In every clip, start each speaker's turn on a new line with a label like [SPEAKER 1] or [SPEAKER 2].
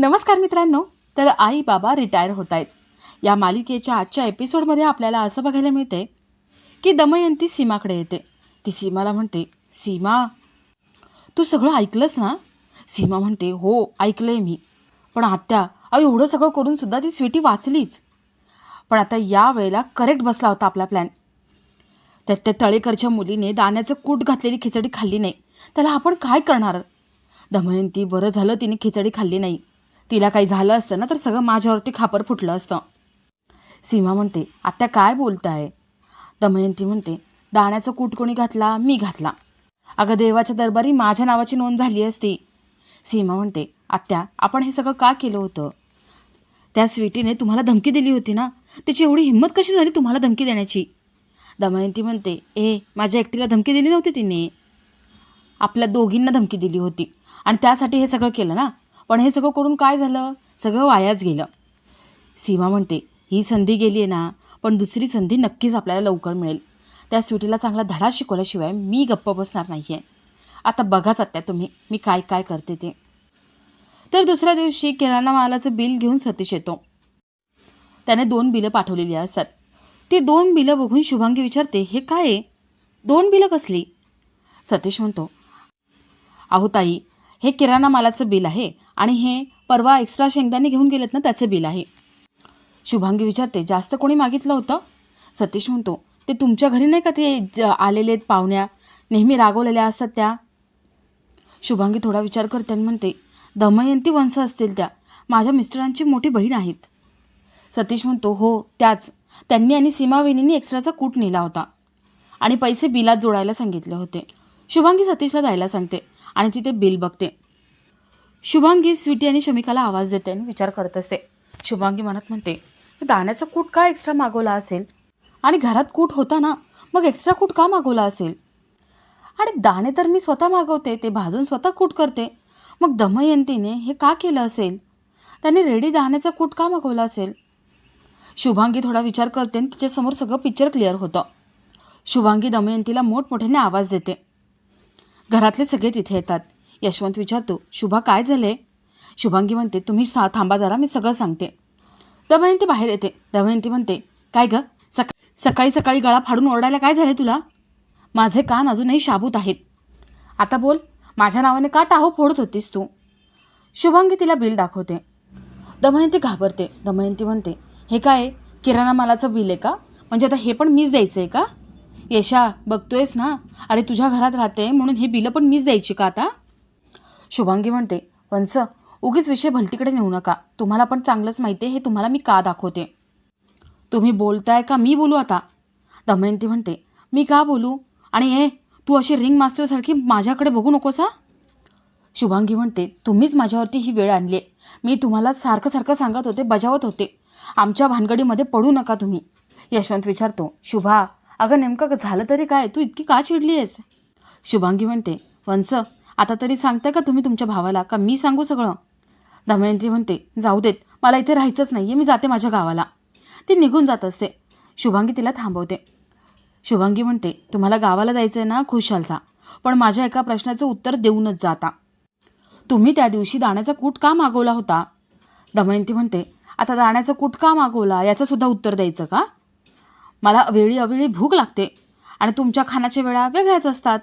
[SPEAKER 1] नमस्कार मित्रांनो तर आई बाबा रिटायर होत आहेत या मालिकेच्या आजच्या एपिसोडमध्ये आपल्याला असं बघायला मिळते की दमयंती सीमाकडे येते. ती सीमाला म्हणते सीमा तू सगळं ऐकलंस ना? सीमा म्हणते हो ऐकलंय मी. पण आत्या अहो एवढं सगळं करून सुद्धा ती स्वीटी वाचलीच. पण आता या वेळेला करेक्ट बसला होता आपला प्लॅन त्यात त्या तळेकरच्या मुलीने दाण्याचं कूट घातलेली खिचडी खाल्ली नाही. त्याला आपण काय करणार? दमयंती बरं झालं तिने खिचडी खाल्ली नाही. तिला काही झालं असतं ना तर सगळं माझ्यावरती खापर फुटलं असतं. सीमा म्हणते आत्या काय बोलताय? दमयंती म्हणते दाण्याचं कूट कोणी घातला? मी घातला. अगं देवाच्या दरबारी माझ्या नावाची नोंद झाली असती. सीमा म्हणते आत्या आपण हे सगळं का केलं होतं? त्या स्वीटीने तुम्हाला धमकी दिली होती ना? तिची एवढी हिंमत कशी झाली तुम्हाला धमकी देण्याची? दमयंती म्हणते ए माझ्या एकटीला धमकी दिली नव्हती तिने. आपल्या दोघींना धमकी दिली होती. आणि त्यासाठी हे सगळं केलं ना? पण हे सगळं करून काय झालं? सगळं वायाच गेलं. सीमा म्हणते ही संधी गेली आहे ना पण दुसरी संधी नक्कीच आपल्याला लवकर मिळेल. त्या स्वीटीला चांगला धडा शिकवल्याशिवाय मी गप्प बसणार नाही आहे आता बघाच आत्या तुम्ही मी काय काय करते ते. तर दुसऱ्या दिवशी किराणा मालाचं बिल घेऊन सतीश येतो. त्याने दोन बिलं पाठवलेली असतात. ती दोन बिलं बघून शुभांगी विचारते हे काय आहे? दोन बिलं कसली? सतीश म्हणतो अहो ताई हे किराणा मालाचं बिल आहे आणि हे परवा एक्स्ट्रा शेंगदाणे घेऊन गेलेत ना त्याचं बिल आहे. शुभांगी विचारते जास्त कोणी मागितलं होतं? सतीश म्हणतो ते तुमच्या घरी नाही का ते ज आलेले आहेत पाहुण्या? नेहमी रागवलेल्या असतात त्या. शुभांगी थोडा विचार करते आणि म्हणते दमयंती वंश असतील त्या. माझ्या मिस्टरांची मोठी बहीण आहेत. सतीश म्हणतो हो त्याच. त्यांनी आणि सीमावेणींनी एक्स्ट्राचा कूट नेला होता आणि पैसे बिलात जोडायला सांगितले होते. शुभांगी सतीशला जायला सांगते आणि तिथे बिल बघते. शुभांगी स्वीटी आणि शमिकाला आवाज देते आणि विचार करत असते. शुभांगी म्हणत म्हणते दाण्याचा कूट का एक्स्ट्रा मागवला असेल? आणि घरात कूट होता ना मग एक्स्ट्रा कूट का मागवला असेल? आणि दाणे तर मी स्वतः मागवते ते भाजून स्वतः कूट करते. मग दमयंतीने हे का केलं असेल? त्याने रेडी दाण्याचा कूट का मागवला असेल? शुभांगी थोडा विचार करते आणि तिच्यासमोर सगळं पिक्चर क्लिअर होतं. शुभांगी दमयंतीला मोठमोठ्याने आवाज देते. घरातले सगळे तिथे येतात. यशवंत विचारतो शुभा काय झाले शुभांगी म्हणते तुम्ही सा थांबा जरा मी सगळं सांगते. दमयंती बाहेर येते. दमयंती म्हणते काय ग? सका सकाळी सकाळी गळा फाडून ओरडायला काय झाले तुला? माझे कान अजूनही शाबूत आहेत. आता बोल माझ्या नावाने का टाहो फोडत होतीस तू? शुभांगी तिला बिल दाखवते. दमयंती घाबरते. दमयंती म्हणते हे काय? किराणा मालाचं बिल आहे का? म्हणजे आता हे पण मीच द्यायचं आहे का? यशा बघतोयस ना? अरे तुझ्या घरात राहते म्हणून हे बिलं पण मीच द्यायची का आता? शुभांगी म्हणते वंस उगीच विषय भलतीकडे नेऊ नका. तुम्हाला पण चांगलंच माहिती आहे हे तुम्हाला मी का दाखवते? तुम्ही बोलताय का मी बोलू आता? दमयंती म्हणते मी का बोलू? आणि हे तू अशी रिंग मास्टरसारखी माझ्याकडे बघू नकोस हा? शुभांगी म्हणते तुम्हीच माझ्यावरती ही वेळ आणली आहे. मी तुम्हाला सारखं सारखं सांगत होते बजावत होते. आमच्या भानगडीमध्ये पडू नका तुम्ही. यशवंत विचारतो शुभा अगं नेमकं झालं तरी काय? तू इतकी का चिडली आहेस शुभांगी म्हणते वंस आता तरी सांगताय का तुम्ही तुमच्या भावाला? का मी सांगू सगळं? दमयंती म्हणते जाऊ देत मला इथे राहायचंच नाही आहे मी जाते माझ्या गावाला. ती निघून जात असते. शुभांगी तिला थांबवते. शुभांगी म्हणते तुम्हाला गावाला जायचं आहे ना खुशालचा. पण माझ्या एका प्रश्नाचं उत्तर देऊनच जाता. तुम्ही त्या दिवशी दाण्याचा कूट का मागवला होता? दमयंती म्हणते आता दाण्याचा कूट का मागवला? याचंसुद्धा उत्तर द्यायचं का? मला अवेळी अवेळी भूक लागते आणि तुमच्या खाण्याच्या वेळा वेगळ्याच असतात.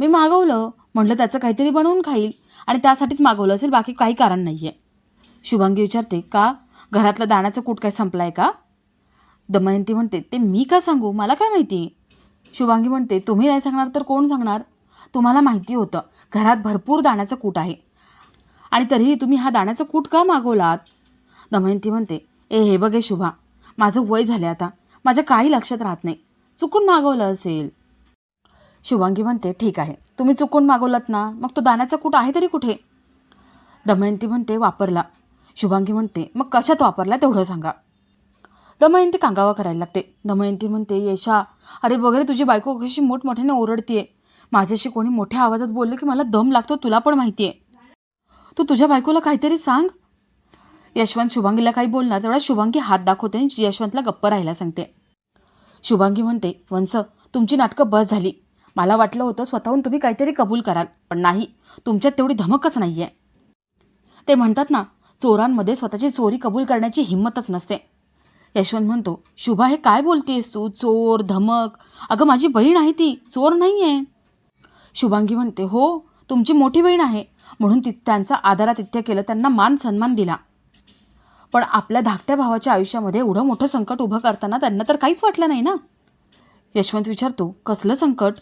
[SPEAKER 1] मी मागवलं म्हटलं त्याचं काहीतरी बनवून खाईल आणि त्यासाठीच मागवलं असेल बाकी काही कारण नाही आहे शुभांगी विचारते का? घरातलं दाण्याचं कूट काय संपलं आहे का? दमयंती म्हणते ते मी का सांगू? मला काय माहिती? शुभांगी म्हणते तुम्ही नाही सांगणार तर कोण सांगणार? तुम्हाला माहिती होतं घरात भरपूर दाण्याचं कूट आहे. आणि तरीही तुम्ही हा दाण्याचा कूट का मागवलात? दमयंती म्हणते ए हे बघे शुभा माझं वय झालं आता. माझ्या काही लक्षात राहत नाही. चुकून मागवलं असेल. शुभांगी म्हणते ठीक आहे. तुम्ही चुकून मागवलात ना मग तो दाण्याचा कूट आहे तरी कुठे? दमयंती म्हणते वापरला. शुभांगी म्हणते मग कशात वापरला तेवढं सांगा. दमयंती कांगावा करायला लागते. दमयंती म्हणते यशा अरे वगैरे तुझी बायको कशी मोठमोठ्याने ओरडतीये. माझ्याशी कोणी मोठ्या आवाजात बोललं की मला दम लागतो तुला पण माहिती आहे तू तुझ्या बायकोला काहीतरी सांग. यशवंत शुभांगीला काही बोलणार तेवढा शुभांगी हात दाखवते आणि यशवंतला गप्प राहायला सांगते. शुभांगी म्हणते वंस तुमची नाटकं बस झाली. मला वाटलं होतं स्वतःहून तुम्ही काहीतरी कबूल कराल पण नाही तुमच्यात तेवढी धमकच नाही आहे ते म्हणतात ना चोरांमध्ये स्वतःची चोरी कबूल करण्याची हिंमतच नसते. यशवंत म्हणतो शुभा हे काय बोलतेस तू? चोर धमक? अगं माझी बहीण आहे ती चोर नाही आहे शुभांगी म्हणते हो तुमची मोठी बहीण आहे. म्हणून ति त्यांचा आदरातिथ्य केलं त्यांना मान सन्मान दिला. पण आपल्या धाकट्या भावाच्या आयुष्यामध्ये एवढं मोठं संकट उभं करताना त्यांना तर काहीच वाटलं नाही ना? यशवंत विचारतो कसलं संकट?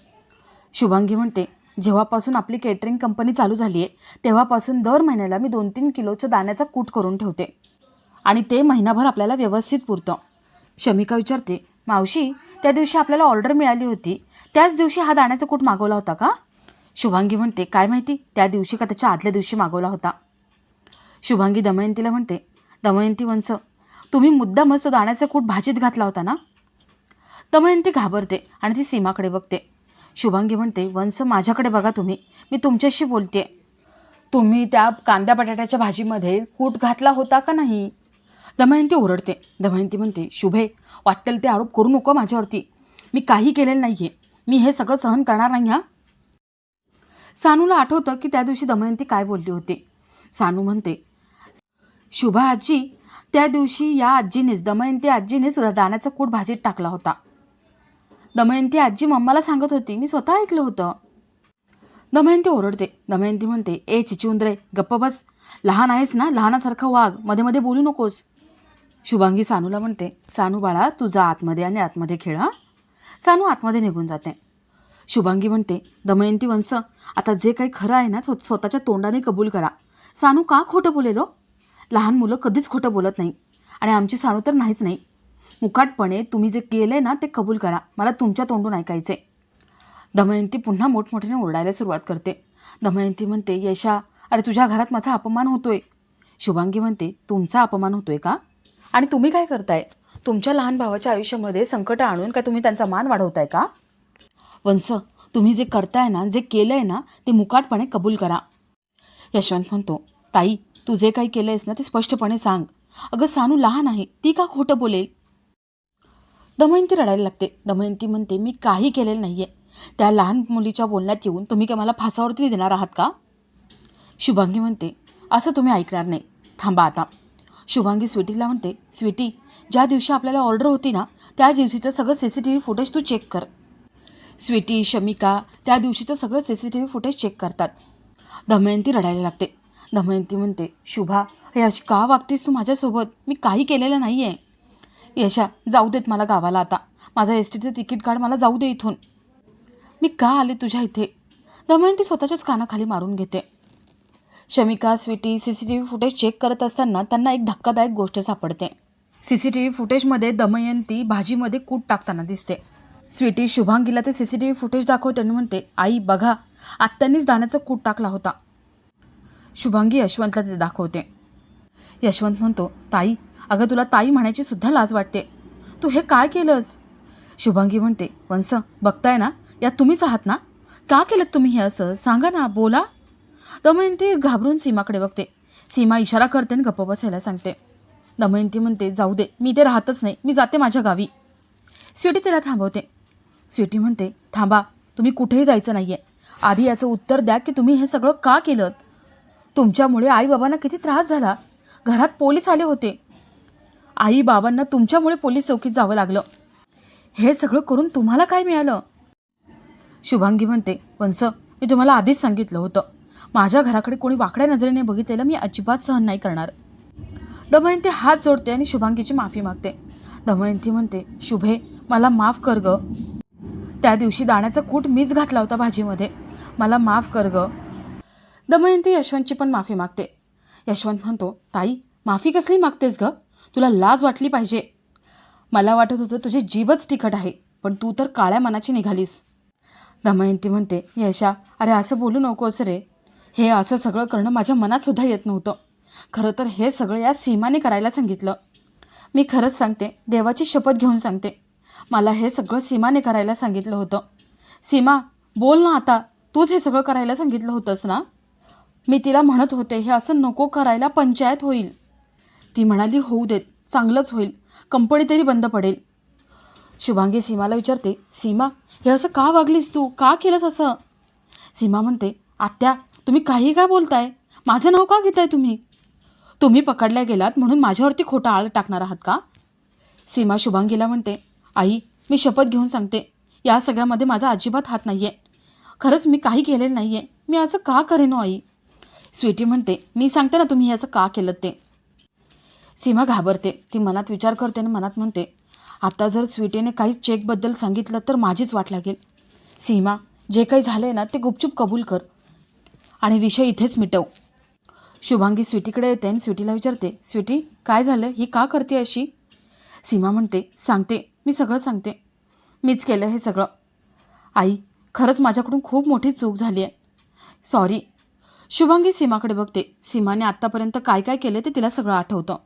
[SPEAKER 1] शुभांगी म्हणते जेव्हापासून आपली केटरिंग कंपनी चालू झाली आहे तेव्हापासून दर महिन्याला मी दोन तीन किलोचं दाण्याचा कूट करून ठेवते. आणि ते महिनाभर आपल्याला व्यवस्थित पुरतं. शमिका विचारते मावशी त्या दिवशी आपल्याला ऑर्डर मिळाली होती. त्याच दिवशी हा दाण्याचा कूट मागवला होता का? शुभांगी म्हणते काय माहिती त्या दिवशी का त्याच्या आदल्या दिवशी मागवला होता? शुभांगी दमयंतीला म्हणते दमयंती वंस तुम्ही मुद्दा मस्त दाण्याचा कूट भाजीत घातला होता ना? दमयंती घाबरते आणि ती सीमाकडे बघते. शुभांगी म्हणते वंस माझ्याकडे बघा तुम्ही. मी तुमच्याशी बोलते तुम्ही त्या कांद्या बटाट्याच्या भाजीमध्ये कूट घातला होता का नाही? दमयंती ओरडते. दमयंती म्हणते शुभे वाटेल ते आरोप करू नको माझ्यावरती. मी काही केलेलं नाही आहे मी हे सगळं सहन करणार नाही हा? सानूला आठवतं की त्या दिवशी दमयंती काय बोलली होती. सानू म्हणते शुभा आजी त्या दिवशी या आजीनेच दमयंती आजीनेच दाण्याचा कूट भाजीत टाकला होता. दमयंती आजी मम्माला सांगत होती मी स्वतः ऐकलं होतं. दमयंती ओरडते. दमयंती म्हणते ए चिचुंद्रे गप्प बस. लहान आहेस ना लहानासारखं वाघमध्ये मध्ये बोलू नकोस. शुभांगी सानूला म्हणते सानू बाळा तुझा आतमध्ये आणि आतमध्ये खेळ हा. सानू आतमध्ये निघून जाते. शुभांगी म्हणते दमयंती वंश आता जे काही खरं आहे ना स्व- स्वतःच्या तोंडाने कबूल करा. सानू का खोटं बोलेलो? लहान मुलं कधीच खोटं बोलत नाही. आणि आमची सानू तर नाहीच नाही. मुकाटपणे तुम्ही जे केलंय ना ते कबूल करा. मला तुमच्या तोंडून ऐकायचे दमयंती पुन्हा मोठमोठ्याने ओरडायला सुरुवात करते. दमयंती म्हणते यशा अरे तुझ्या घरात माझा अपमान होतोय. शुभांगी म्हणते तुमचा अपमान होतोय का? आणि तुम्ही काय करताय? तुमच्या लहान भावाच्या आयुष्यामध्ये संकट आणून काय तुम्ही त्यांचा मान वाढवताय का? वंश तुम्ही जे करताय ना जे केलंय ना ते मुकाटपणे कबूल करा. यशवंत म्हणतो ताई तू जे काही केलंयस ना ते स्पष्टपणे सांग. अगं सानू लहान आहे. ती का खोटं बोलेल? दमयंती रडायला लागते. दमयंती म्हणते मी काही केलेलं नाही आहे त्या लहान मुलीच्या बोलण्यात येऊन तुम्ही काय मला फासावरती देणार आहात का? शुभांगी म्हणते असं तुम्ही ऐकणार नाही. थांबा आता. शुभांगी स्वीटीला म्हणते स्वीटी ज्या दिवशी आपल्याला ऑर्डर होती ना त्या दिवशीचं सगळं C C T V footage तू चेक कर. स्वीटी शमिका त्या दिवशीचं सगळं C C T V footage check करतात. दमयंती रडायला लागते. दमयंती म्हणते शुभा हे अशी का वागतेस तू माझ्यासोबत? मी काही केलेलं नाही आहे यशा जाऊ देत मला गावाला आता. माझं एस टीचं तिकीट काढ मला जाऊ दे इथून. मी का आले तुझ्या इथे? दमयंती स्वतःच्याच कानाखाली मारून घेते. Shamika Sweety C C T V footage check करत असताना त्यांना एक धक्कादायक गोष्ट सापडते. सी सी टी व्ही फुटेजमध्ये दमयंती भाजीमध्ये कूट टाकताना दिसते. स्वीटी शुभांगीला ते C C T V footage दाखवते आणि म्हणते. आई बघा. आत्यांनीच दाण्याचं कूट टाकला होता. शुभांगी यशवंतला ते दाखवते. यशवंत म्हणतो ताई अगं तुला ताई म्हणायची सुद्धा लाज वाटते. तू हे काय केलंस? शुभांगी म्हणते वंस बघताय ना यात तुम्हीच आहात ना? का केलं तुम्ही हे असं? सांगा ना बोला. दमयंती घाबरून सीमाकडे बघते. सीमा इशारा करते आणि गप्प बसायला सांगते. दमयंती म्हणते जाऊ दे मी ते राहतच नाही मी जाते माझ्या गावी. स्वीटी तिला थांबवते. स्वीटी म्हणते थांबा तुम्ही कुठेही जायचं नाही आहे आधी याचं उत्तर द्या की तुम्ही हे सगळं का केलं तुमच्यामुळे आईबाबांना किती त्रास झाला. घरात पोलीस आले होते. आई बाबांना तुमच्यामुळे पोलीस चौकीत जावं लागलं. हे सगळं करून तुम्हाला काय मिळालं? शुभांगी म्हणते वंस मी तुम्हाला आधीच सांगितलं होतं. माझ्या घराकडे कोणी वाकड्या नजरेने बघितलेलं मी अजिबात सहन नाही करणार. दमयंती हात जोडते आणि शुभांगीची माफी मागते. दमयंती म्हणते शुभे मला माफ कर ग. त्या दिवशी दाण्याचा कूट मीच घातला होता भाजीमध्ये. मला माफ कर ग. दमयंती यशवंतची पण माफी मागते. यशवंत म्हणतो ताई माफी कसली मागतेस ग? तुला लाज वाटली पाहिजे. मला वाटत होतं तुझी जीभच तिखट आहे पण तू तर काळ्या मनाची निघालीस. दमयंती म्हणते यशा अरे असं बोलू नकोस रे. हे असं सगळं करणं माझ्या मनातसुद्धा येत नव्हतं. खरं तर हे सगळं या सीमाने करायला सांगितलं. मी खरंच सांगते देवाची शपथ घेऊन सांगते. मला हे सगळं सीमाने करायला सांगितलं होतं. सीमा बोल ना आता. तूच हे सगळं करायला सांगितलं होतंस ना? मी तिला म्हणत होते हे असं नको करायला पंचायत होईल. ती म्हणाली होऊ देत चांगलंच होईल. कंपनी तरी बंद पडेल. शुभांगी सीमाला विचारते सीमा हे असं का वागलीस तू? का केलंस असं? सीमा म्हणते आत्या तुम्ही काही काय बोलताय? माझं नाव का घेताय तुम्ही? तुम्ही पकडल्या गेलात म्हणून माझ्यावरती खोटा आळ टाकणार आहात का? सीमा शुभांगीला म्हणते आई मी शपथ घेऊन सांगते. या सगळ्यामध्ये माझा अजिबात हात नाही आहे खरंच मी काही केलेलं नाही आहे मी असं का करेन हो, आई? स्वीटी म्हणते मी सांगते ना तुम्ही हे असं का केलं ते. सीमा घाबरते. ती मनात विचार करते आणि मनात म्हणते आता जर स्वीटीने काही चेकबद्दल सांगितलं तर माझीच वाट लागेल. सीमा जे काही झालं आहे ना ते गुपचूप कबूल कर आणि विषय इथेच मिटव. शुभांगी स्वीटीकडे येते आणि स्वीटीला विचारते स्वीटी काय झालं? ही का करते अशी? सीमा म्हणते सांगते. मी सगळं सांगते. मीच केलं हे सगळं. आई खरंच माझ्याकडून खूप मोठी चूक झाली आहे सॉरी शुभांगी सीमाकडे बघते. सीमाने आत्तापर्यंत काय काय केले ते तिला सगळं आठवतं.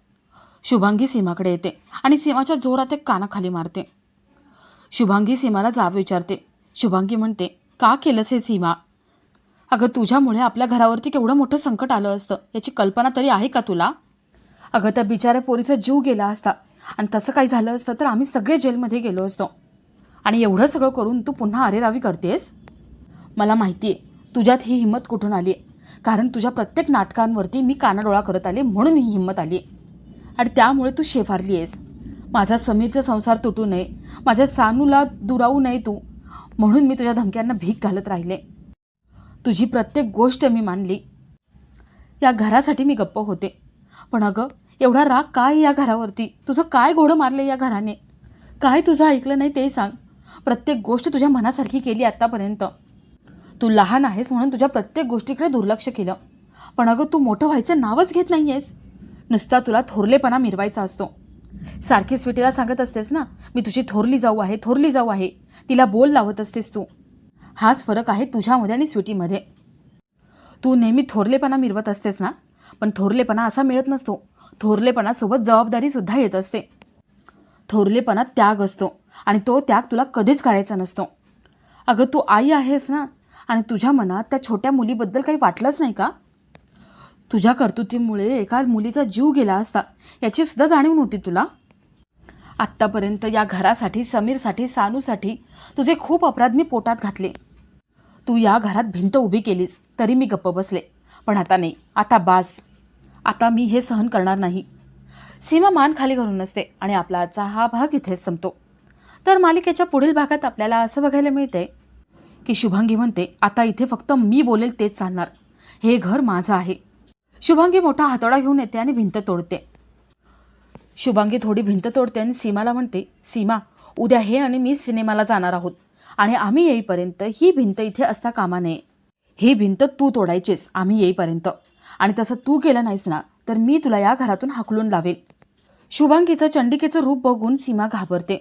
[SPEAKER 1] शुभांगी सीमाकडे येते आणि सीमाच्या जोरात एक कानाखाली मारते. शुभांगी सीमाला जाब विचारते. शुभांगी म्हणते का केलंस हे सीमा? अगं तुझ्यामुळे आपल्या घरावरती केवढं मोठं संकट आलं असतं. याची कल्पना तरी आहे का तुला? अगं त्या बिचाऱ्या पोरीचा जीव गेला असता. आणि तसं काही झालं असतं तर आम्ही सगळे जेलमध्ये गेलो असतो. आणि एवढं सगळं करून तू पुन्हा अरेरावी करतेस? मला माहिती आहे तुझ्यात ही हिंमत कुठून आली आहे कारण तुझ्या प्रत्येक नाटकांवरती मी कानाडोळा करत आले म्हणून ही हिंमत आली. आणि त्यामुळे तू शेफारली आहेस. माझा समीरचा संसार तुटू नये. माझ्या सानूला दुरावू नये तू. म्हणून मी तुझ्या धमक्यांना भीक घालत राहिले. तुझी प्रत्येक गोष्ट मी मानली. या घरासाठी मी गप्प होते. पण अगं एवढा राग काय या घरावरती? तुझं काय घोडं मारलं या घराने? काय तुझं ऐकलं नाही ते सांग. प्रत्येक गोष्ट तुझ्या मनासारखी केली आत्तापर्यंत तू लहान आहेस म्हणून तुझ्या प्रत्येक गोष्टीकडे दुर्लक्ष केलं. पण अगं तू मोठं व्हायचं नावच घेत नाही आहेस नुसता तुला थोरलेपणा मिरवायचा असतो. सारखी स्वीटीला सांगत असतेस ना मी तुझी थोरली जाऊ आहे थोरली जाऊ आहे. तिला बोल लावत असतेस तू. हाच फरक आहे तुझ्यामध्ये आणि स्वीटीमध्ये. तू नेहमी थोरलेपणा मिरवत असतेस ना पण थोरलेपणा असा मिळत नसतो. थोरलेपणासोबत जबाबदारीसुद्धा येत असते. थोरलेपणा त्याग असतो आणि तो त्याग तुला कधीच करायचा नसतो. अगं तू आई आहेस ना आणि तुझ्या मनात त्या छोट्या मुलीबद्दल काही वाटलंच नाही का? तुझ्या कर्तुतीमुळे एका मुलीचा जीव गेला असता याची सुद्धा जाणीव नव्हती तुला? आत्तापर्यंत या घरासाठी समीरसाठी सानूसाठी तुझे खूप अपराध मी पोटात घातले. तू या घरात भिंत उभी केलीस तरी मी गप्प बसले. पण आता नाही आता बास. आता मी हे सहन करणार नाही. सीमा मान खाली घालून असते आणि आपला आजचा हा भाग इथेच संपतो. तर मालिकेच्या पुढील भागात आपल्याला असं बघायला मिळते की शुभांगी म्हणते आता इथे फक्त मी बोलेल तेच चालणार. हे घर माझं आहे. शुभांगी मोठा हातोडा घेऊन येते आणि भिंत तोडते. शुभांगी थोडी भिंत तोडते आणि सीमाला म्हणते सीमा उद्या हे आणि मी सिनेमाला जाणार आहोत आणि आम्ही येईपर्यंत ही भिंत इथे असता कामा नये. ही भिंत तू तोडायचीस आम्ही येईपर्यंत. आणि तसं तू केलं नाहीस ना तर मी तुला या घरातून हाकलून लावेल. शुभांगीचं चंडिकेचं रूप बघून सीमा घाबरते.